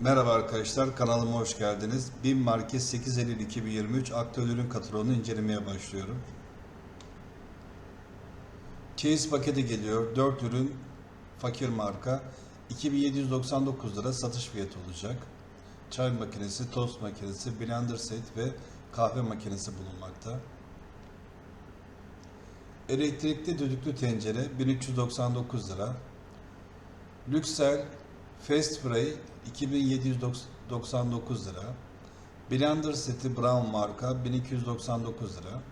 Merhaba arkadaşlar, kanalıma hoş geldiniz. BİM market 8 Eylül 2023 aktüel ürün kataloğunu incelemeye başlıyorum. Çeyiz paketi geliyor. 4 ürün fakir marka. 2799 lira satış fiyatı olacak. Çay makinesi, tost makinesi, blender set ve kahve makinesi bulunmakta. Elektrikli düdüklü tencere 1399 lira. Lüksel Fast Spray 2799 lira. Blender seti Brown marka 1299 lira.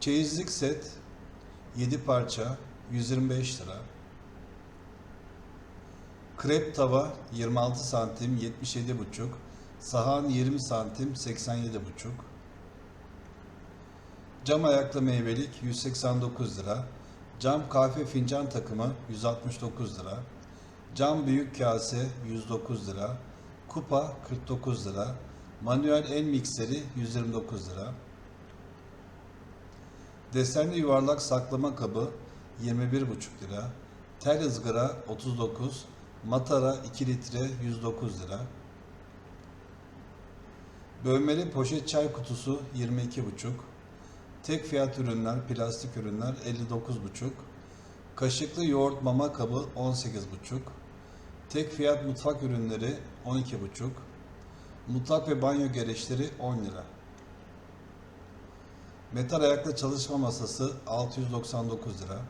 Çeyizlik set 7 parça 125 lira. Krep tava 26 santim 77,5. Sahan 20 santim 87,5. Cam ayaklı meyvelik 189 lira. Cam kahve fincan takımı 169 lira. Cam büyük kase 109 lira. Kupa 49 lira. Manuel el mikseri 129 lira. Desenli yuvarlak saklama kabı 21,5 lira. Tel ızgara 39. Matara 2 litre 109 lira. Bölmeli poşet çay kutusu 22,5. Tek fiyat ürünler, plastik ürünler 59,5. Kaşıklı yoğurt mama kabı 18,5. Tek fiyat mutfak ürünleri 12,5. Mutfak ve banyo gereçleri 10 lira. Metal ayaklı çalışma masası 699 lira.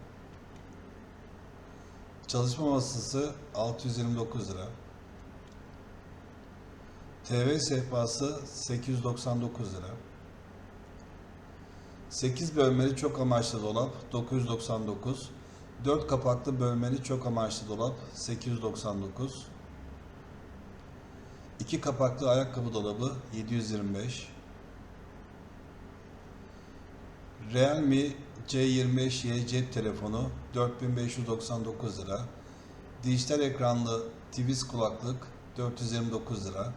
Çalışma masası 629 lira. TV sehpası 899 lira. 8 bölmeli çok amaçlı dolap 999. 4 kapaklı bölmeli çok amaçlı dolap 899. 2 kapaklı ayakkabı dolabı 725. Realme C25Y cep telefonu 4599 lira. Dijital ekranlı Twiz kulaklık 429 lira.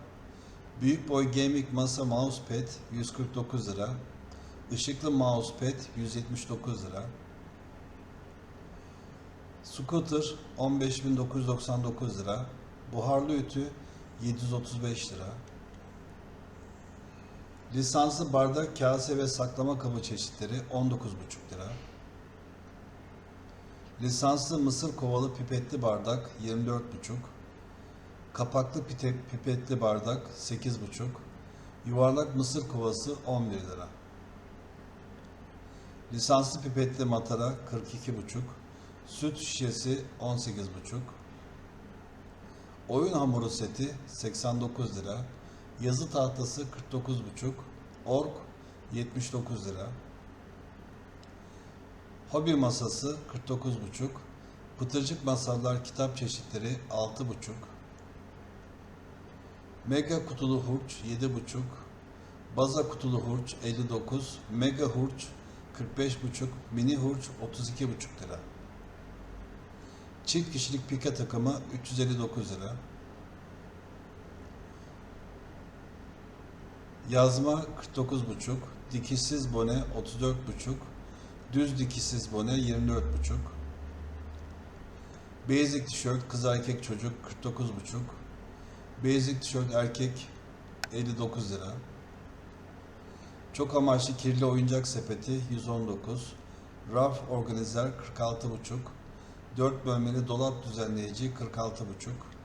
Büyük boy gaming masa mousepad 149 lira. Işıklı mousepad 179 lira. Scooter 15.999 lira. Buharlı ütü 735 lira. Lisanslı bardak, kase ve saklama kabı çeşitleri 19,5 lira. Lisanslı mısır kovalı pipetli bardak 24,5. Kapaklı pipetli bardak 8,5. Yuvarlak mısır kovası 11 lira. Lisanslı pipetli matara 42,5. Süt şişesi 18,5. Oyun hamuru seti 89 lira. Yazı tahtası 49,5. Ork 79 lira. Hobi masası 49,5. Pıtırcık masallar kitap çeşitleri 6,5. Mega kutulu hurç 7,5. Baza kutulu hurç 59. Mega hurç 45,5. Mini hurç 32,5 lira. Çift kişilik pike takımı 359 lira. Yazma 49,5, dikişsiz bone 34,5, düz dikişsiz bone 24,5. Basic tişört kız erkek çocuk 49,5. Basic tişört erkek 59 lira. Çok amaçlı kirli oyuncak sepeti 119. Raf organizer 46,5. 4 bölmeli dolap düzenleyici 46,5.